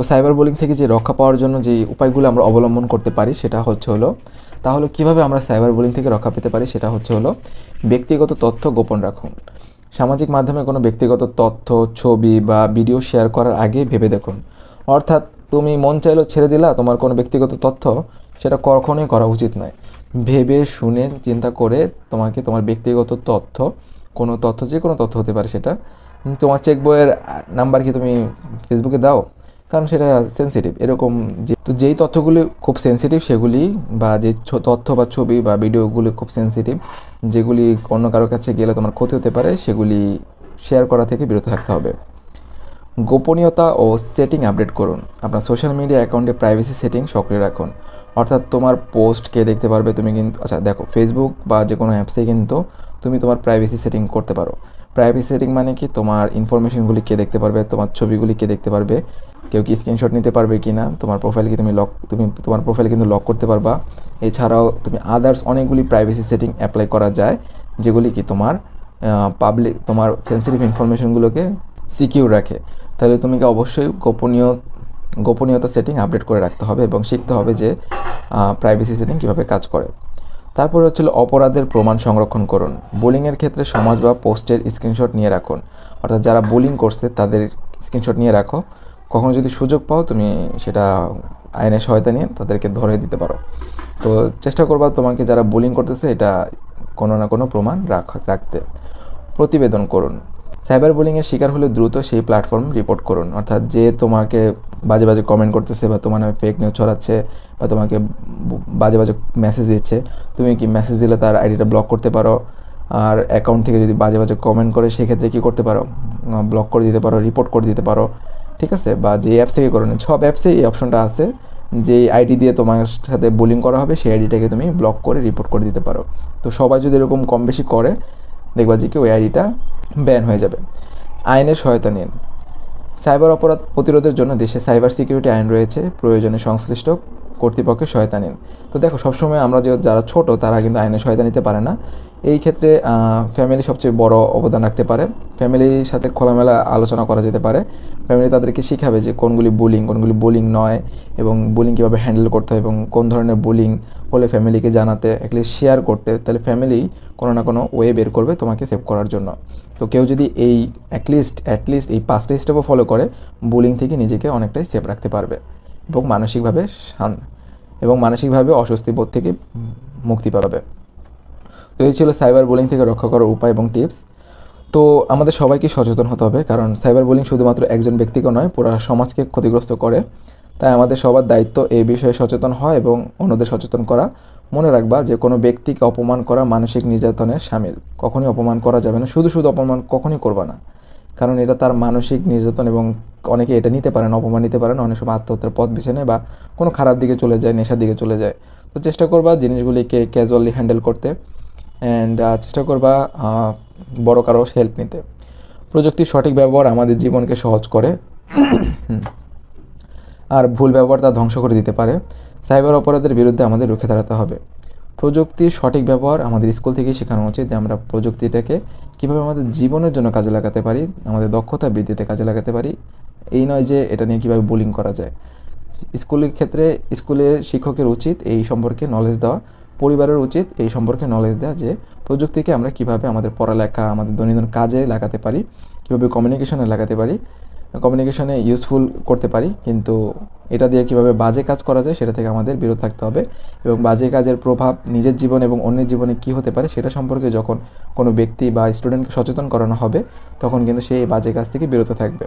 তো cyber bullying থেকে যে রক্ষা পাওয়ার জন্য যে উপায়গুলো আমরা অবলম্বন করতে পারি, সেটা হচ্ছে হলো, তাহলে কীভাবে আমরা সাইবার বুলিং থেকে রক্ষা পেতে পারি, সেটা হচ্ছে হলো ব্যক্তিগত তথ্য গোপন রাখুন। সামাজিক মাধ্যমে কোনো ব্যক্তিগত তথ্য, ছবি বা ভিডিও শেয়ার করার আগে ভেবে দেখুন। অর্থাৎ তুমি মন চাইলো ছেড়ে দিলা, তোমার কোনো ব্যক্তিগত তথ্য সেটা কখনোই করা উচিত নয়। ভেবে, শুনে, চিন্তা করে তোমাকে তোমার ব্যক্তিগত তথ্য, কোনো তথ্য যে কোনো তথ্য হতে পারে সেটা, তোমার চেক বইয়ের নাম্বার কি তুমি ফেসবুকে দাও? কারণ সেটা সেন্সিটিভ এরকম যে তো যেই তথ্যগুলি খুব সেন্সিটিভ সেগুলি বা যে তথ্য বা ছবি বা ভিডিওগুলি খুব সেন্সিটিভ যেগুলি অন্য কারোর কাছে গেলে তোমার ক্ষতি হতে পারে, সেগুলি শেয়ার করা থেকে বিরত থাকতে হবে। গোপনীয়তা ও সেটিং আপডেট করুন। আপনার সোশ্যাল মিডিয়া অ্যাকাউন্টে প্রাইভেসি সেটিং সক্রিয় রাখুন। অর্থাৎ তোমার পোস্ট কে দেখতে পারবে, তুমি কিন্তু আচ্ছা দেখো ফেসবুক বা যে কোনো অ্যাপসে কিন্তু তুমি তোমার প্রাইভেসি সেটিং করতে পারো। প্রাইভেসি সেটিং মানে কি? তোমার ইনফরমেশনগুলি কে দেখতে পারবে? তোমার ছবিগুলি কে দেখতে পারবে? কেউ কি স্ক্রিনশট নিতে পারবে কি না তোমার প্রোফাইল কি তুমি লক তুমি তোমার প্রোফাইল কিন্তু লক করতে পারবা। এছাড়াও তুমি আদার্স অনেকগুলি প্রাইভেসি সেটিং অ্যাপ্লাই করা যায়, যেগুলি কি তোমার পাবলিক তোমার সেন্সিটিভ ইনফরমেশনগুলোকে সিকিউর রাখে। তাহলে তোমাকে অবশ্যই গোপনীয় গোপনীয়তা সেটিং আপডেট করে রাখতে হবে এবং শিখতে হবে যে প্রাইভেসি সেটিং কীভাবে কাজ করে। তারপরে হচ্ছিল অপরাধের প্রমাণ সংরক্ষণ করুন। বোলিংয়ের ক্ষেত্রে সমাজ বা পোস্টের স্ক্রিনশট নিয়ে রাখুন। অর্থাৎ যারা বোলিং করছে, তাদের স্ক্রিনশট নিয়ে রাখো। কখনো যদি সুযোগ পাও, তুমি সেটা আইনের সহায়তা নিয়ে তাদেরকে ধরে দিতে পারো। তো চেষ্টা করবা তোমাকে যারা বোলিং করতেছে, এটা কোনো না কোনো প্রমাণ রাখ, রাখতে। প্রতিবেদন করুন। সাইবার বোলিংয়ের শিকার হলে দ্রুত সেই প্ল্যাটফর্ম রিপোর্ট করুন। অর্থাৎ যে তোমাকে বাজে বাজে কমেন্ট করতেছে বা তোমার নামে ফেক নিউজ ছড়াচ্ছে বা তোমাকে বাজে বাজে মেসেজ দিচ্ছে, তুমি কি মেসেজ দিলে তার আইডিটা ব্লক করতে পারো? আর অ্যাকাউন্ট থেকে যদি বাজে বাজে কমেন্ট করে, সেক্ষেত্রে কী করতে পারো? ব্লক করে দিতে পারো রিপোর্ট করে দিতে পারো, ঠিক আছে? বা যে অ্যাপস থেকে করো না, সব অ্যাপসে এই অপশনটা আছে যে আইডি দিয়ে তোমার সাথে বোলিং করা হবে, সেই আইডিটাকে তুমি ব্লক করে রিপোর্ট করে দিতে পারো। তো সবাই যদি এরকম কম বেশি করে, দেখবা যে কি ওই আইডিটা ব্যান হয়ে যাবে। আইনের সহায়তা নিন। সাইবার অপরাধ প্রতিরোধের জন্য দেশে সাইবার সিকিউরিটি আইন রয়েছে। প্রয়োজনে সংশ্লিষ্ট কর্তৃপক্ষের সহায়তা নিন। তো দেখো, সবসময় আমরা যে যারা ছোট, তারা কিন্তু আইনের সহায়তা নিতে পারে না। এই ক্ষেত্রে ফ্যামিলি সবচেয়ে বড় অবদান রাখতে পারে। ফ্যামিলির সাথে খোলামেলা আলোচনা করা যেতে পারে। ফ্যামিলি তাদেরকে শিখাবে যে কোনগুলি বুলিং কোনগুলি বুলিং নয় এবং বুলিং কীভাবে হ্যান্ডেল করতে হয় এবং কোন ধরনের বুলিং হলে ফ্যামিলিকে জানাতে অ্যাটলিস্ট শেয়ার করতে। তাহলে ফ্যামিলি কোনো না কোনো ওয়ে বের করবে তোমাকে সেভ করার জন্য। তো কেউ যদি এই অ্যাটলিস্ট অ্যাটলিস্ট এই পাঁচটা স্টেপও ফলো করে বুলিং থেকে নিজেকে অনেকটাই সেভ রাখতে পারবে। এবং মানসিকভাবে এবং মানসিকভাবে অস্বস্তি বোধ থেকে মুক্তি পাবে। তো এই ছিল সাইবার বুলিং থেকে রক্ষা করার উপায় এবং টিপস। তো আমাদের সবাইকে সচেতন হতে হবে, কারণ সাইবার বুলিং শুধুমাত্র একজন ব্যক্তিকে নয়, পুরো সমাজকে ক্ষতিগ্রস্ত করে। তাই আমাদের সবার দায়িত্ব এই বিষয়ে সচেতন হয় এবং অন্যদের সচেতন করা। মনে রাখবা যে কোনো ব্যক্তিকে অপমান করা মানসিক নির্যাতনের সামিল। কখনই অপমান করা যাবে না। শুধু শুধু অপমান কখনই করবা না। কারণ এটা তার মানসিক নির্যাতন এবং অনেকে এটা নিতে পারেন, অপমান নিতে পারেন, অনেক সময় আত্মহত্যার পথ বেছে নেয় বা কোনো খারাপ দিকে চলে যায়, নেশার দিকে চলে যায়। তো চেষ্টা করবা জিনিসগুলিকে ক্যাজুয়ালি হ্যান্ডেল করতে অ্যান্ড চেষ্টা করবা বড় কারও হেল্প নিতে। প্রযুক্তির সঠিক ব্যবহার আমাদের জীবনকে সহজ করে। আর ভুল ব্যবহার তা ধ্বংস করে দিতে পারে। সাইবার অপরাধের বিরুদ্ধে আমাদের রুখে দাঁড়াতে হবে। প্রযুক্তির সঠিক ব্যবহার আমাদের স্কুল থেকেই শেখানো উচিত যে আমরা প্রযুক্তিটাকে কীভাবে আমাদের জীবনের জন্য কাজে লাগাতে পারি, আমাদের দক্ষতা বৃদ্ধিতে কাজে লাগাতে পারি। এই নয় যে এটা নিয়ে কীভাবে বোলিং করা যায়। স্কুলের ক্ষেত্রে স্কুলের শিক্ষকের উচিত এই সম্পর্কে নলেজ দেওয়া, পরিবারের উচিত এই সম্পর্কে নলেজ দেওয়া যে প্রযুক্তিকে আমরা কীভাবে আমাদের পড়ালেখা, আমাদের দৈনন্দিন কাজে লাগাতে পারি, কীভাবে কমিউনিকেশনে লাগাতে পারি। কমিউনিকেশনে ইউজফুল করতে পারি, কিন্তু এটা দিয়ে কীভাবে বাজে কাজ করা যায় সেটা থেকে আমাদের বিরত থাকতে হবে এবং বাজে কাজের প্রভাব নিজের জীবন এবং অন্যের জীবনে কি হতে পারে সেটা সম্পর্কে যখন কোনো ব্যক্তি বা স্টুডেন্টকে সচেতন করানো হবে, তখন কিন্তু সেই বাজে কাজ থেকে বিরত থাকবে।